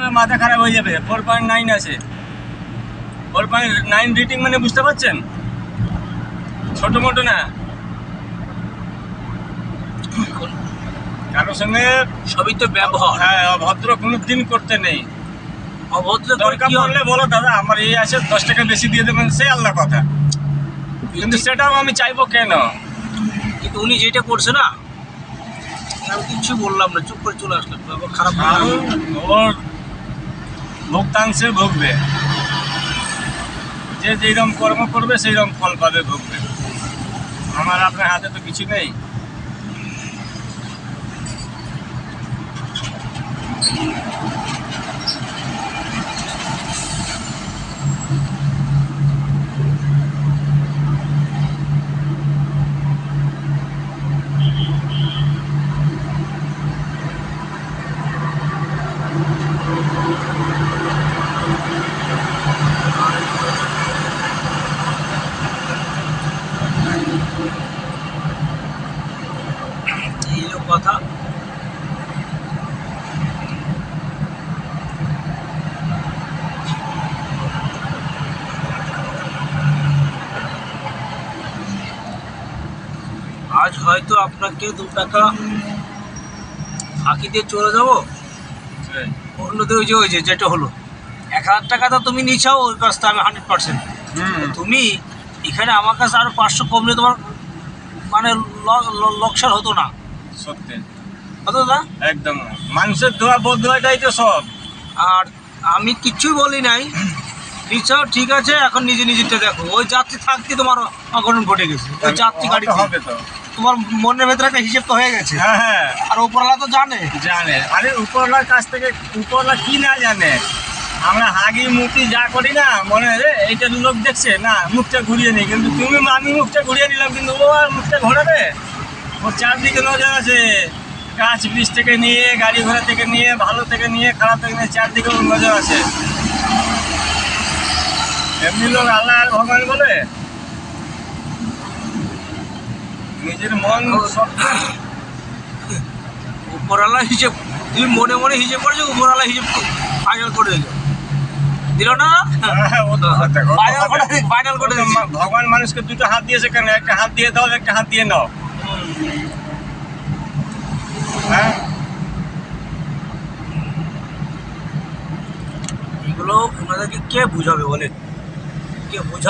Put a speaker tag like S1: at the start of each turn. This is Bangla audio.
S1: আপনার মাথা খারাপ হয়ে যাবে ফোর পয়েন্ট নাইন আছে। ফোর পয়েন্ট নাইন রেটিং মানে বুঝতে পারছেন? ছোট মোটো না। কারোর সঙ্গে
S2: সবই তো ব্যবহার।
S1: হ্যাঁ অভদ্র কোনো দিন করতে নেই।
S2: অভদ্র
S1: দরকার? পড়লে বলো দাদা আমার এই আছে দশ টাকা বেশি দিয়ে দেবেন সে আলাদা কথা। কিন্তু সেটাও আমি চাইব কেন?
S2: কিন্তু উনি যেটা করছে না আমি কিচ্ছু বললাম না চুপ করে চলে আসলাম খারাপ
S1: ওর ভোক্তাংশে ভুগবে। যে যেরকম কর্ম করবে সেই রকম ফল পাবে, ভুগবে। আমার আপনার হাতে তো কিছু নেই।
S2: Thank হলো কথা। আজ হয়তো আপনাকে দু টাকা ফাঁকি দিয়ে চলে যাব। ওই যে ওই যে যেটা হলো। এক হাজার টাকা তো তুমি নিচ্ছাও ওর কাছ থেকে আমি হান্ড্রেড পার্সেন্ট তুমি এখানে আমার কাছে আরও পাঁচশো কমলে তোমার মানে লোকসান হতো না।
S1: সত্যি।
S2: হতো না?
S1: একদম। মানুষের ধোয়া বোধ ধোয়াটাই তো সব।
S2: আর আমি কিচ্ছুই বলি নাই। নিচ্ছাও ঠিক আছে এখন নিজে নিজেরটা দেখো। ওই যাত্রী থাকতে তোমার অঘটন ঘটে গেছে। ওই যাত্রী গাড়ি
S1: হবে তো।
S2: তোমার মনের ভেতরে একটা হিসেব তো হয়ে গেছে।
S1: হ্যাঁ হ্যাঁ।
S2: আর ওপরওয়ালা তো জানে।
S1: জানে। আরে উপরওয়ালার কাছ থেকে উপরওয়ালা কি না জানে? আমরা হাগি মুতি যা করি না মনে হয় রে এইটা লোক দেখছে না মুখটা ঘুরিয়ে নিই। কিন্তু তুমি আমি মুখটা ঘুরিয়ে নিলাম কিন্তু ও আর মুখটা ঘোরাবে? ওর চারদিকে নজর আছে। গাছ বীজ থেকে নিয়ে গাড়ি ঘোড়া থেকে নিয়ে ভালো থেকে নিয়ে খারাপ থেকে নিয়ে চারদিকে নজর আছে। এমনি লোক আল্লাহ আর ভগবান বলে? নিজের মন সব
S2: উপরওয়ালা হিসেব তুমি মনে মনে হিসেব করেছ উপরওয়ালা হিসেব ফাইনাল করে দিল। দিল না?
S1: হ্যাঁ, তো
S2: ফাইনাল করে ফাইনাল করে দিল।
S1: ভগবান মানুষকে দুটো হাত দিয়েছে কেন? একটা হাত দিয়ে দাও একটা হাত দিয়ে নাও। হ্যাঁ?
S2: এগুলো ওনাদেরকে কে বুঝাবে বলে কে বোঝা